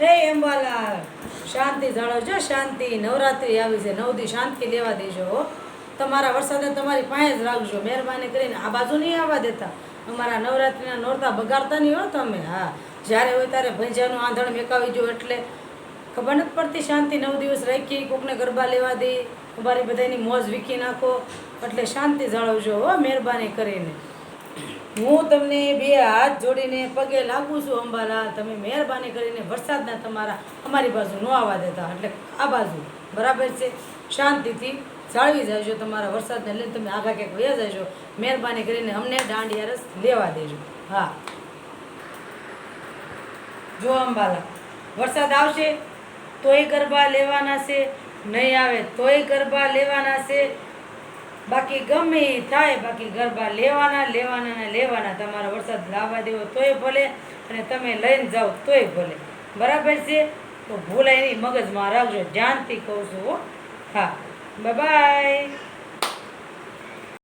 રે અંબાલાલ. શાંતિ જાળવજો, શાંતિ. નવરાત્રિ આવી છે. નવ દી શાંતિ લેવા દેજો હો. તમારા વરસાદને તમારી પાસે જ રાખજો. મહેરબાની કરીને આ બાજુ નહીં આવવા દેતા. અમારા નવરાત્રિના નોરતા બગાડતા નહીં હો તમે. હા. જ્યારે હોય ત્યારે ભંજાનું આંધણ મેકાવી જો એટલે ખબર નથી પડતી શાંતિ નવ દિવસ રાખી, કોકને ગરબા લેવા દે, અમારી બધાની મોજ વીકી નાખો. એટલે શાંતિ જાળવજો હો, મહેરબાની કરીને. હું તમને બે હાથ જોડીને પગે લાગુ છું અંબાલાલ તમે મહેરબાની કરીને વરસાદના તમારા અમારી બાજુ ન આવવા દેતા. એટલે આ બાજુ બરાબર છે. શાંતિથી જાળવી જાજો તમારા વરસાદને લઈને તમે આગા ક્યાંક વયા જજો મહેરબાની કરીને અમને દાંડિયા રસ લેવા દેજો. હા. જો અંબાલા, વરસાદ આવશે તોય ગરબા લેવાના છે. નહીં આવે તોય ગરબા લેવાના છે. બાકી ગમે એ થાય, બાકી ગરબા લેવાના લેવાના ને લેવાના. તમારો વરસાદ લાવવા દેવો તોય ભલે અને તમે લઈને જાઓ તોય ભલે. બરાબર છે? તો ભૂલાય નહીં મગજમાં રાખજો. ધ્યાનથી કહું છું હો. બાય